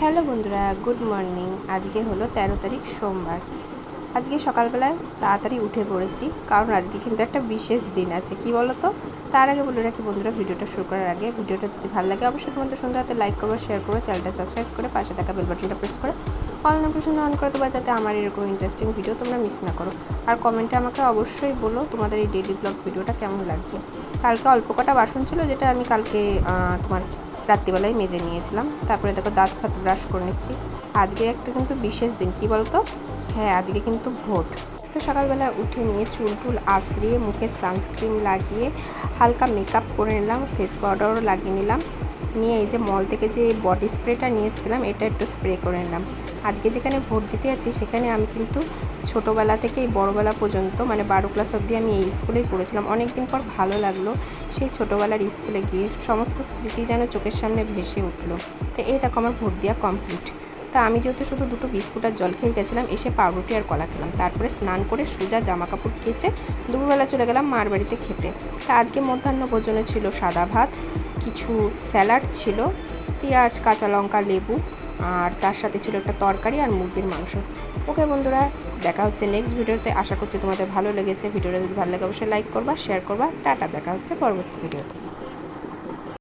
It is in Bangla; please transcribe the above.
হ্যালো বন্ধুরা, গুড মর্নিং। আজকে হলো তেরো তারিখ, সোমবার। আজকে সকালবেলায় তাড়াতাড়ি উঠে পড়েছি, কারণ আজকে কিন্তু একটা বিশেষ দিন আছে। কি বলো তো তার আগে বলে রাখি বন্ধুরা, ভিডিওটা শুরু করার আগে ভিডিওটা যদি ভালো লাগে, অবশ্যই তোমাদের সুন্দর হাতে লাইক করব শেয়ার করব চ্যানেলটা সাবস্ক্রাইব করে পাশে থাকা বেল বাটনটা প্রেস করে অল নোটিফিকেশন অন করে দেবো, যাতে আমার এরকম ইন্টারেস্টিং ভিডিও তোমরা মিস না করো। আর কমেন্টে আমাকে অবশ্যই বলো তোমাদের এই ডেলি ব্লগ ভিডিওটা কেমন লাগছে। কালকে অল্প কটা বাসন ছিল, যেটা আমি কালকে তোমার রাত্রিবেলায় মেজে নিয়েছিলাম। তারপরে দেখো দাঁত ফাঁত ব্রাশ করে নিচ্ছি। আজকে একটা কিন্তু বিশেষ দিন, কী বলতো? হ্যাঁ আজকে কিন্তু ভোট। তো সকালবেলা উঠে নিয়ে চুল টুল আশ্রিয়ে মুখে সানস্ক্রিন লাগিয়ে হালকা মেকআপ করে নিলাম ফেস পাউডারও লাগিয়ে নিলাম। নিয়ে এই যে মল থেকে যে বডি স্প্রেটা নিয়ে এসেছিলাম, এটা একটু স্প্রে করে নিলাম। আজকে যেখানে ভোট দিতে যাচ্ছি, সেখানে আমি কিন্তু ছোটোবেলা থেকে এই বড়োবেলা পর্যন্ত মানে বারো ক্লাস অবধি আমি এই স্কুলেই পড়েছিলাম। অনেক দিন পর ভালো লাগল, সেই ছোটোবেলার স্কুলে গিয়ে সমস্ত স্মৃতি যেন চোখের সামনে ভেসে উঠল। তো এই দেখো, আমার ভোট দেওয়া কমপ্লিট তা আমি যেহেতু শুধু দুটো বিস্কুট আর জল খেয়ে গেছিলাম, এসে পাউরুটি আর কলা খেলাম। তারপরে স্নান করে সোজা জামা কাপড় কেচে দুপুরবেলা চলে গেলাম মার বাড়িতে খেতে। তা আজকে মধ্যাহ্ন ভোজনে ছিল সাদা ভাত, কিছু স্যালাড ছিল, পেঁয়াজ, কাঁচা লঙ্কা, লেবু, আর তার সাথে ছিল একটা তরকারি আর মুরগির মাংস। ওকে বন্ধুরা, দেখা হচ্ছে নেক্সট ভিডিওতে। আশা করছি তোমাদের ভালো লেগেছে। ভিডিওটা যদি ভালো লাগে অবশ্যই লাইক করবা শেয়ার করবা। টাটা, দেখা হচ্ছে পরবর্তী ভিডিওতে।